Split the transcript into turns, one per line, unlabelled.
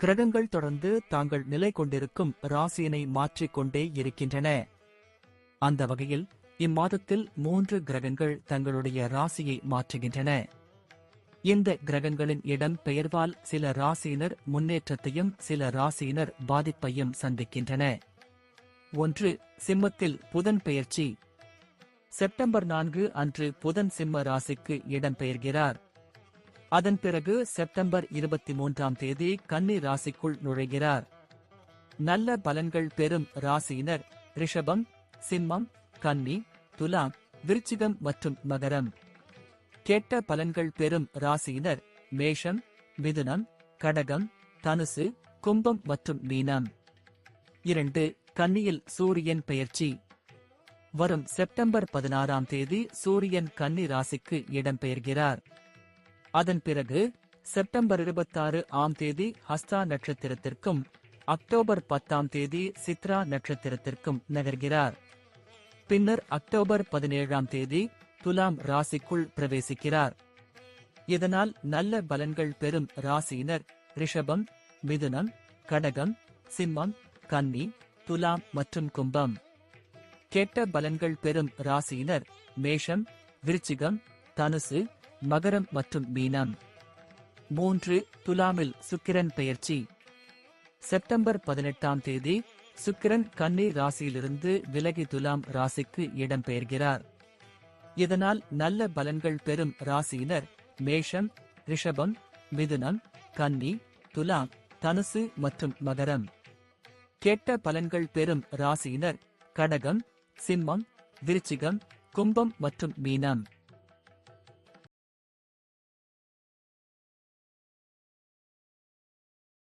கிரகங்கள் தொடர்ந்து தாங்கள் நிலை கொண்டிருக்கும் ராசியினை மாற்றிக்கொண்டே இருக்கின்றன. அந்த வகையில் இம்மாதத்தில் மூன்று கிரகங்கள் தங்களுடைய ராசியை மாற்றுகின்றன. இந்த கிரகங்களின் இடம் பெயர்வால் சில ராசியினர் முன்னேற்றத்தையும் சில ராசியினர் பாதிப்பையும் சந்திக்கின்றன. ஒன்று சிம்மத்தில் புதன் பெயர்ச்சி. செப்டம்பர் நான்கு அன்று புதன் சிம்ம ராசிக்கு இடம்பெயர்கிறார். அதன் பிறகு செப்டம்பர் இருபத்தி மூன்றாம் தேதி கன்னி ராசிக்குள் நுழைகிறார். நல்ல பலன்கள் பெறும் ராசியினர் ரிஷபம் சிம்மம் கன்னி துலாம் விருச்சிகம் மற்றும் மகரம். கெட்ட பலன்கள் பெறும் ராசியினர் மேஷம் மிதுனம் கடகம் தனுசு கும்பம் மற்றும் மீனம். இரண்டு கன்னியில் சூரியன் பெயர்ச்சி. வரும் செப்டம்பர் பதினாறாம் தேதி சூரியன் கன்னி ராசிக்கு இடம்பெயர்கிறார். அதன் பிறகு செப்டம்பர் இருபத்தாறு ஆம் தேதி ஹஸ்தா நட்சத்திரத்திற்கும் அக்டோபர் பத்தாம் தேதி சித்ரா நட்சத்திரத்திற்கும் நகர்கிறார். பின்னர் அக்டோபர் பதினேழாம் தேதி துலாம் ராசிக்குள் பிரவேசிக்கிறார். இதனால் நல்ல பலன்கள் பெறும் ராசியினர் ரிஷபம் மிதுனம் கடகம் சிம்மம் கன்னி துலாம் மற்றும் கும்பம். கெட்ட பலன்கள் பெறும் ராசியினர் மேஷம் விருச்சிகம் தனுசு மகரம் மற்றும் மீனம் மூன்று துலாமில் சுக்கிரன் பெயர்ச்சி. செப்டம்பர் பதினெட்டாம் தேதி சுக்கிரன் கன்னி ராசியிலிருந்து விலகி துலாம் ராசிக்கு இடம்பெயர்கிறார். இதனால் நல்ல பலன்கள் பெறும் ராசியினர் மேஷம் ரிஷபம் மிதுனம் கன்னி துலாம் தனுசு மற்றும் மகரம். கெட்ட பலன்கள் பெறும் ராசியினர் கடகம் சிம்மம் விருச்சிகம் கும்பம் மற்றும் மீனம்.